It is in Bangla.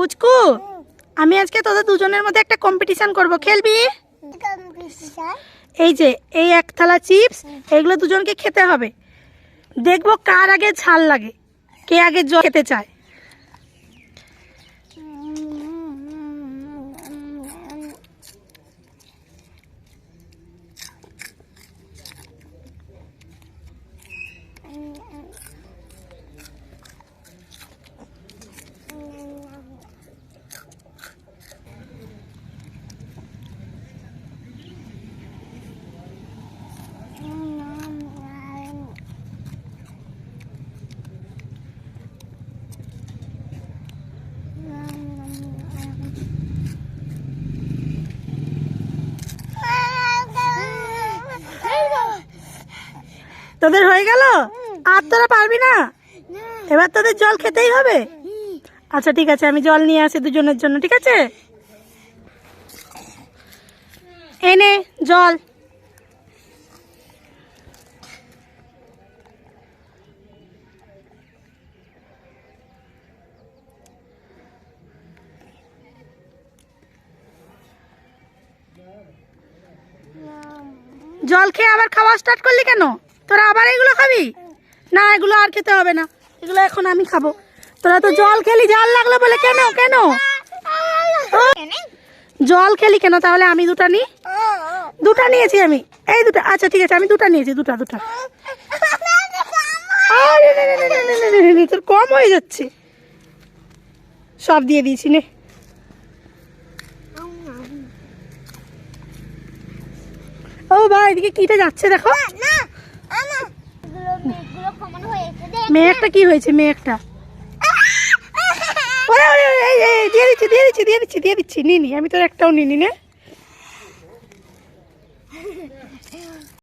পুচকু আমি আজকে তোদের দুজনের মধ্যে একটা কম্পিটিশন করব। খেলবি? এই যে এই এক থালা চিপস এগুলো দুজনকে খেতে হবে। দেখব কার আগে ঝাল লাগে কে আগে জল খেতে চায়। তোদের হয়ে গেল? আর তোরা পারবি না? এবার তোদের জল খেতেই হবে? আচ্ছা ঠিক আছে, আমি জল নিয়ে আসি দুজনের জন্য, ঠিক আছে? এনে, জল। জল খেয়ে আবার খাওয়া স্টার্ট করলি কেন তোরা আবার এগুলো খাবি না এগুলো আর খেতে হবে না এগুলো এখন আমি খাব তোরা তো জল খেলি জল লাগল বলে কেন কেন জল খেলি কেন তাহলে আমি দুটা নিই দুটা নিয়েছি আমি এই দুটা আচ্ছা ঠিক আছে আমি দুটা নিয়েছি দুটা দুটা তোর কম হয়ে যাচ্ছে সব দিয়ে দিয়েছি নে ও ভাই এদিকে কিটা যাচ্ছে দেখো। মেয়েরটা কি হয়েছে মেয়ে এই, দিয়ে দিচ্ছি দিয়ে দিচ্ছি দিয়ে দিচ্ছি দিয়ে দিচ্ছি। নিনি আমি তোর একটাও নিনি নে।